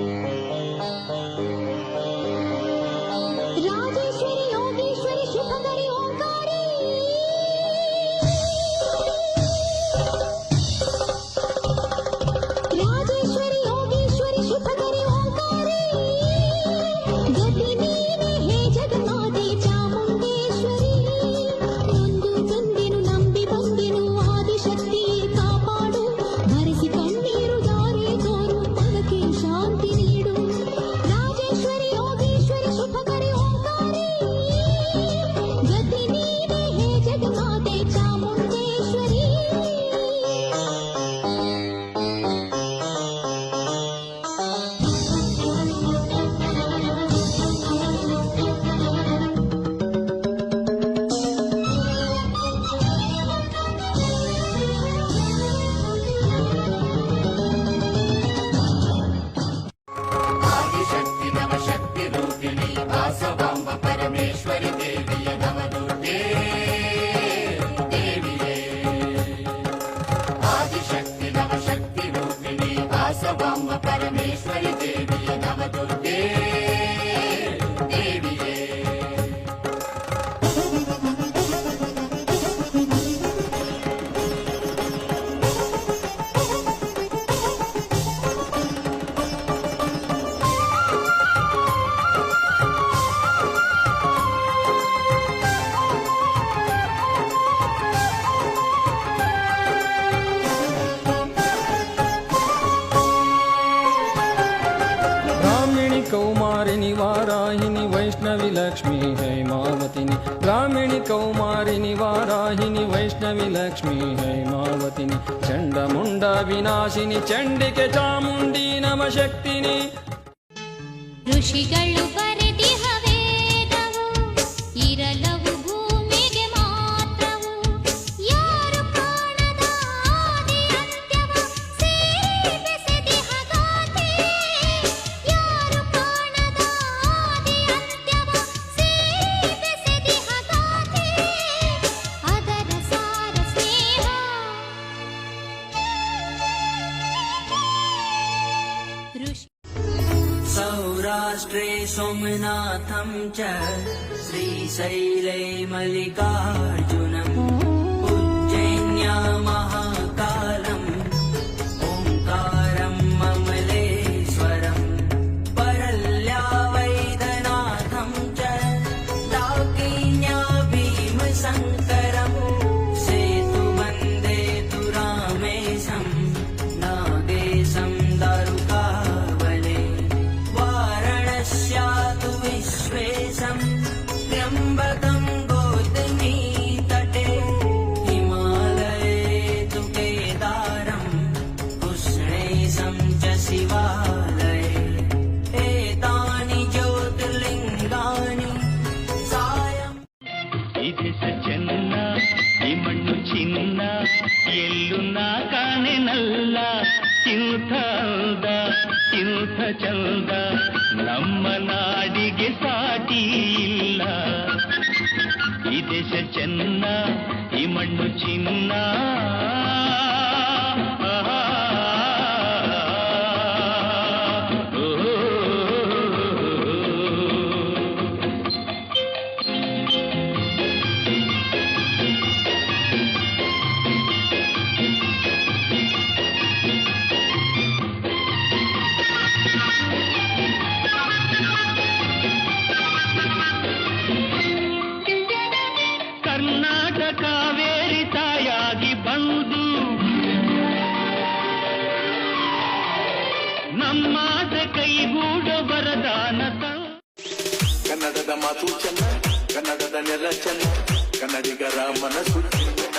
Oh. Adishakti Navashakti రూపిణి వాసవాంబ పరమేశ్వరి దేవి నవతి కౌమారిని వారాహిని వైష్ణవి లక్ష్మి హైమావతిని బ్రాహ్మిణి కౌమారిని వారాహిని వైష్ణవి లక్ష్మి హైమావతిని చండముండ వినాశిని చండిಕೆ చాముండి నమ శక్తిని ಋಷಿಗಳು పరి सोमनाथं च श्रीशैले मल्लिकार्जुनम् उज्जैन्या ಇದಿಸ ಚೆನ್ನ, ಈ ಮಣ್ಣು ಚಿನ್ನ ಎಲ್ಲುನ್ನ ಕಾಣೆನಲ್ಲ. ಇಂಥ ಅಂದ ಇಂಥ ಚಂದ, ನಮ್ಮ ನಾಡಿಗೆ ಸಾಟಿ ಇಲ್ಲ. ಈ ದೇಶ ಚೆನ್ನ, ಈ ಮಣ್ಣು ಚಿನ್ನ. ಕೈಗೂಡ ವರದಾನ ತಂದು ಕನ್ನಡದ ಮಾತು ಚೆನ್ನ ಕನ್ನಡದ ನೆಲ ಚೆನ್ನ ಕನ್ನಡಿಗರ ಮನಸ್ಸು ಚೆನ್ನ.